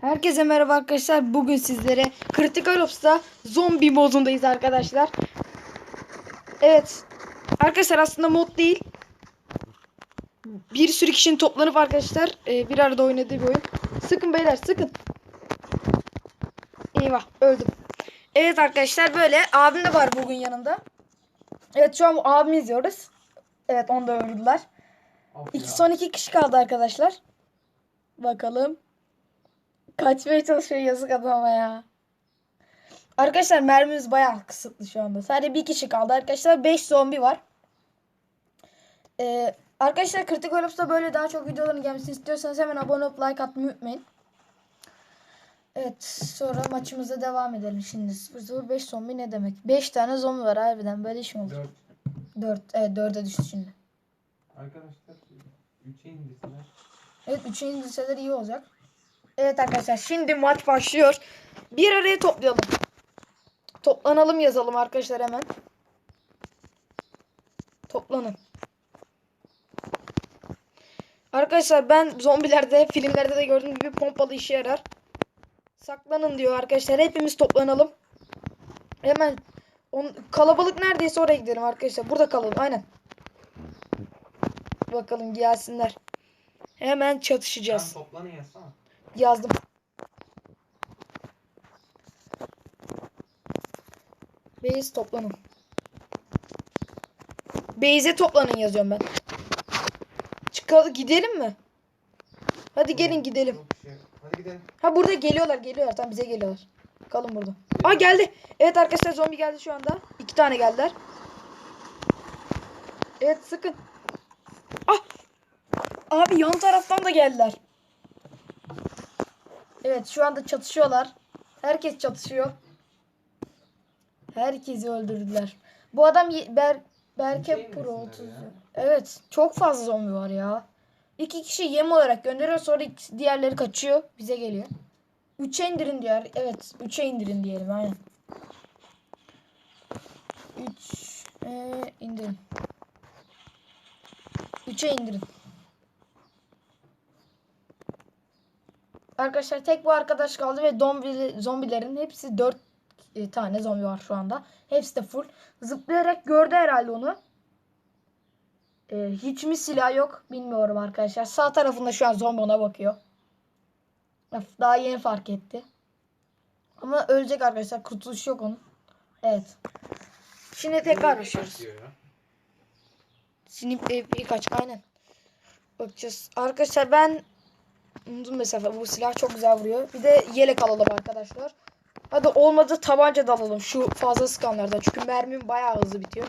Herkese merhaba arkadaşlar. Bugün sizlere Critical Ops'ta zombi modundayız arkadaşlar. Evet. Arkadaşlar aslında mod değil. Bir sürü kişinin toplanıp arkadaşlar e, bir arada oynadığı bir oyun. Sıkın beyler sıkın. Eyvah öldüm. Evet arkadaşlar böyle abim de var bugün yanında. Evet şu an abimi izliyoruz. Evet onu da öldürdüler. İki, son iki kişi kaldı arkadaşlar. Bakalım. Kaçmaya çalışıyor yazık adama ya. Arkadaşlar mermimiz bayağı kısıtlı şu anda. Sadece bir kişi kaldı arkadaşlar. 5 zombi var. Ee, arkadaşlar Kritik Ops'ta böyle daha çok videoların gelmesini istiyorsanız hemen abone olup like atmayı unutmayın. Evet sonra maçımıza devam edelim şimdi. 005 zombi ne demek? 5 tane zombi var harbiden böyle iş mi olur? 4. 4 evet 4'e düştü şimdi. Arkadaşlar 3'e indirsinler. Evet 3'e indirseler iyi olacak. Evet arkadaşlar şimdi maç başlıyor. Bir araya toplayalım. Toplanalım yazalım arkadaşlar hemen. Toplanın. Arkadaşlar ben zombilerde filmlerde de gördüğüm gibi pompalı işe yarar. Saklanın diyor arkadaşlar. Hepimiz toplanalım. Hemen on, kalabalık neredeyse oraya gidelim arkadaşlar. Burada kalalım aynen. Bakalım gelsinler. Hemen çatışacağız. Sen toplanın yazsana. Yazdım. Base toplanın. Base'e toplanın yazıyorum ben. Çıkalım gidelim mi? Hadi gelin gidelim. Şey. Hadi gidelim. Ha burada geliyorlar geliyorlar. Tamam bize geliyorlar. Kalın burada. Aa geldi. Evet arkadaşlar zombi geldi şu anda. İki tane geldiler. Evet sıkın. Ah. Abi yan taraftan da geldiler. Evet şu anda çatışıyorlar. Herkes çatışıyor. Herkesi öldürdüler. Bu adam Ber Berke Şey Pro misinler 30. ya? Evet çok fazla zombi var ya. İki kişi yem olarak gönderiyor sonra diğerleri kaçıyor. Bize geliyor. Üçe indirin diyor. Evet. Üçe indirin diyelim aynen. Üç e, indirin. Üçe indirin. Arkadaşlar tek bu arkadaş kaldı ve zombi, zombilerin hepsi dört e, tane zombi var şu anda. Hepsi de full. Zıplayarak gördü herhalde onu. E, hiç mi silah yok bilmiyorum arkadaşlar. Sağ tarafında şu an zombi ona bakıyor. Daha yeni fark etti. Ama ölecek arkadaşlar. Kurtuluş yok onun. Evet. Şimdi tekrar başlıyoruz. Sinip e, birkaç aynen. Bakacağız. Arkadaşlar ben uzun mesafe bu silah çok güzel vuruyor. Bir de yelek alalım arkadaşlar. Hadi olmadı tabanca da alalım şu fazla sıkanlardan. Çünkü mermim bayağı hızlı bitiyor.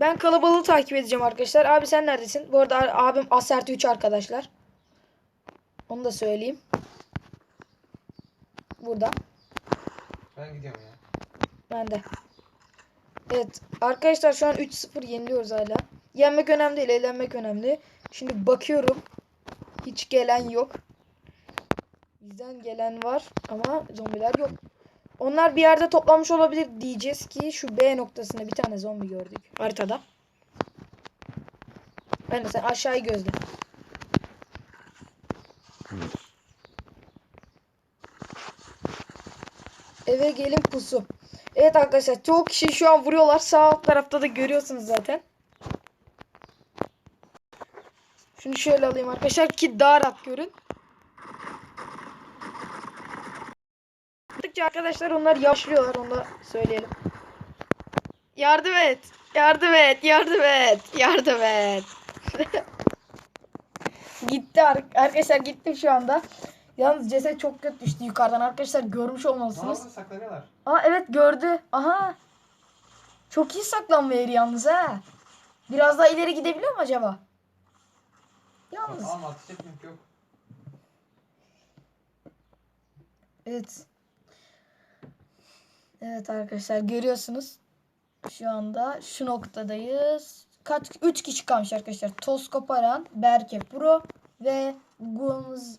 Ben kalabalığı takip edeceğim arkadaşlar. Abi sen neredesin? Bu arada abim Asert 3 arkadaşlar. Onu da söyleyeyim. Burada. Ben gidiyorum ya. Ben de. Evet. Arkadaşlar şu an 3-0 yeniliyoruz hala. Yenmek önemli değil. Eğlenmek önemli. Şimdi bakıyorum. Hiç gelen yok. Bizden gelen var ama zombiler yok. Onlar bir yerde toplanmış olabilir diyeceğiz ki şu B noktasında bir tane zombi gördük haritada. Ben de sen aşağıyı gözle. Eve gelin pusu. Evet arkadaşlar çoğu kişi şu an vuruyorlar. Sağ alt tarafta da görüyorsunuz zaten. Şunu şöyle alayım arkadaşlar ki daha rahat görün. Yaptıkça arkadaşlar onlar yaşlıyorlar onu da söyleyelim. Yardım et. Yardım et. Yardım et. Yardım et. Gitti ar- arkadaşlar gittim şu anda. Yalnız ceset çok kötü düştü yukarıdan arkadaşlar görmüş Aa olmalısınız. saklanıyorlar. Aa evet gördü. Aha. Çok iyi saklanma yeri yalnız ha. Biraz daha ileri gidebiliyor mu acaba? Yalnız. Alma ateş etmek yok. Evet. Evet arkadaşlar görüyorsunuz. Şu anda şu noktadayız. Kaç 3 kişi kalmış arkadaşlar. Toz Koparan, Berke Pro ve Guns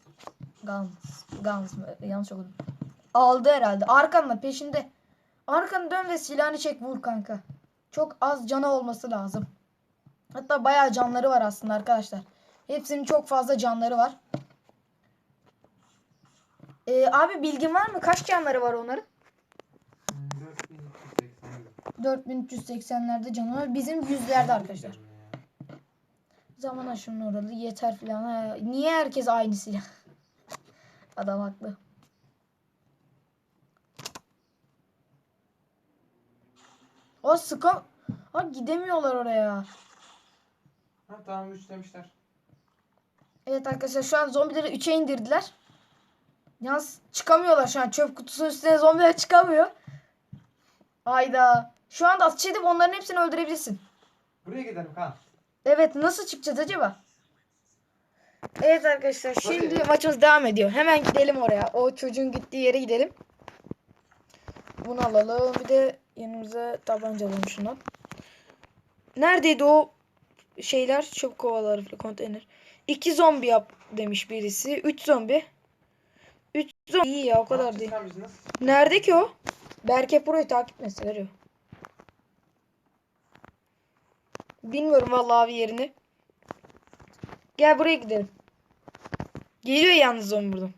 Guns Guns mı? Yanlış okudum. Aldı herhalde. Arkanda peşinde. Arkanı dön ve silahını çek vur kanka. Çok az canı olması lazım. Hatta bayağı canları var aslında arkadaşlar. Hepsinin çok fazla canları var. Ee, abi bilgin var mı? Kaç canları var onların? Hmm, 4380 4380'lerde canı var. Bizim yüzlerde arkadaşlar. Zaman aşımın oralı yeter filan. Ha, Niye herkes aynı silah? Adam haklı. O sıkı... Ha gidemiyorlar oraya. Ha tamam üçlemişler. Evet arkadaşlar şu an zombileri 3'e indirdiler. Yalnız çıkamıyorlar şu an. Çöp kutusunun üstüne zombiler çıkamıyor. Ayda. Şu anda atış edip onların hepsini öldürebilirsin. Buraya gidelim Kaan. Evet nasıl çıkacağız acaba? Evet arkadaşlar şimdi Hadi. maçımız devam ediyor. Hemen gidelim oraya. O çocuğun gittiği yere gidelim. Bunu alalım. Bir de yanımıza tabanca alalım şundan. Neredeydi o şeyler? Çöp kovaları konteyner. İki zombi yap demiş birisi. Üç zombi. Üç zombi iyi ya o kadar değil. Nerede ki o? Berke Pro'yu takip etse veriyor. Bilmiyorum vallahi abi yerini. Gel buraya gidelim. Geliyor yalnız zombi buradan.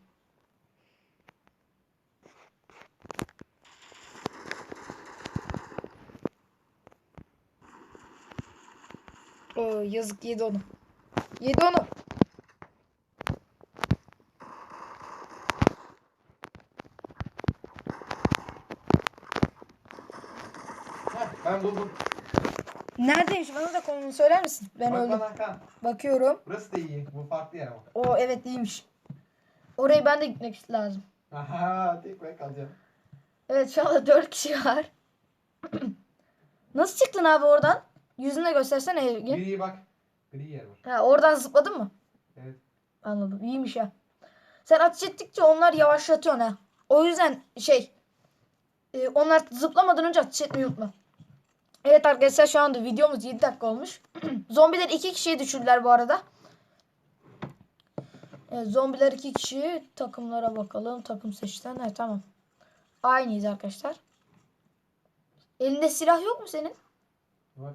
Oo, yazık yedi onu. Yedi onu. Heh, ben buldum. Neredeymiş? Bana da konumunu söyler misin? Ben Bak öldüm. bana. Bakıyorum. Burası da iyi. Bu farklı yer ama. O evet iyiymiş. Oraya ben de gitmek lazım. Aha tek ben kalacağım. Evet şu anda 4 kişi var. Nasıl çıktın abi oradan? Yüzünü de göstersene Evgin. Gri bak. Gri yer var. Ha, oradan zıpladın mı? Evet. Anladım. İyiymiş ya. Sen ateş ettikçe onlar yavaşlatıyor ha. O yüzden şey e, onlar zıplamadan önce ateş etmeyi unutma. Evet arkadaşlar şu anda videomuz 7 dakika olmuş. Zombiler 2 kişiyi düşürdüler bu arada. Evet, zombiler 2 kişi. Takımlara bakalım. Takım seçten. Evet tamam. Aynıyız arkadaşlar. Elinde silah yok mu senin? Var.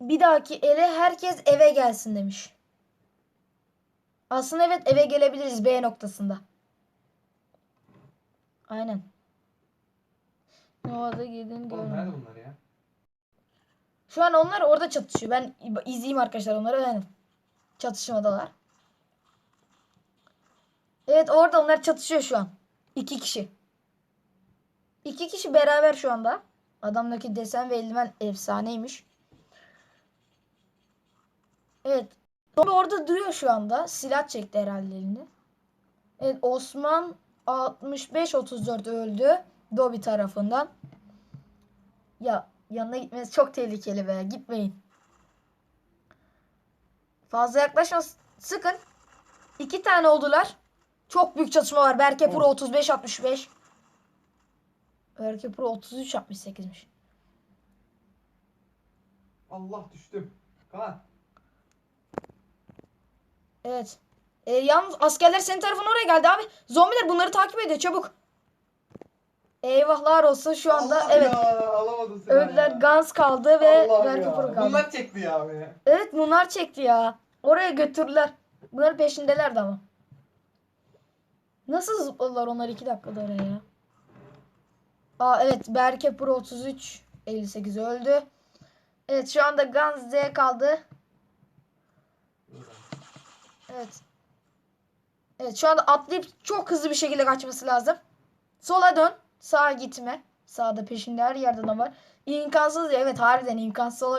Bir dahaki ele herkes eve gelsin demiş. Aslında evet eve gelebiliriz B noktasında. Aynen. Nova'da gidin Oğlum nerede bunlar ya? Şu an onlar orada çatışıyor. Ben izleyeyim arkadaşlar onları. Yani çatışmadalar. Evet orada onlar çatışıyor şu an. İki kişi. İki kişi beraber şu anda. Adamdaki desen ve eldiven efsaneymiş. Evet. Zombi orada duruyor şu anda. Silah çekti herhalde elini. Evet Osman 65-34 öldü. Dobby tarafından. Ya yanına gitmesi çok tehlikeli be. Gitmeyin. Fazla yaklaşma. Sıkın. İki tane oldular. Çok büyük çatışma var. Berke Pro 35-65. Berke Pro 33-68'miş. Allah düştüm. Kaan. Evet. E, yalnız askerler senin tarafına oraya geldi abi. Zombiler bunları takip ediyor çabuk. Eyvahlar olsun şu anda. Allah evet. Ya, alamadım seni Öldüler. ya. Gans kaldı ve Allah Berke ya. Pro kaldı. Bunlar çekti ya beni. Evet bunlar çekti ya. Oraya götürdüler. Bunların peşindelerdi ama. Nasıl zıpladılar onlar iki dakikada oraya ya? Aa evet Berke Pro 33 58 öldü. Evet şu anda Gans Z kaldı. Evet. Evet şu anda atlayıp çok hızlı bir şekilde kaçması lazım. Sola dön. Sağa gitme. Sağda peşinde her yerde adam var. İmkansız. Evet harbiden imkansız olabilir.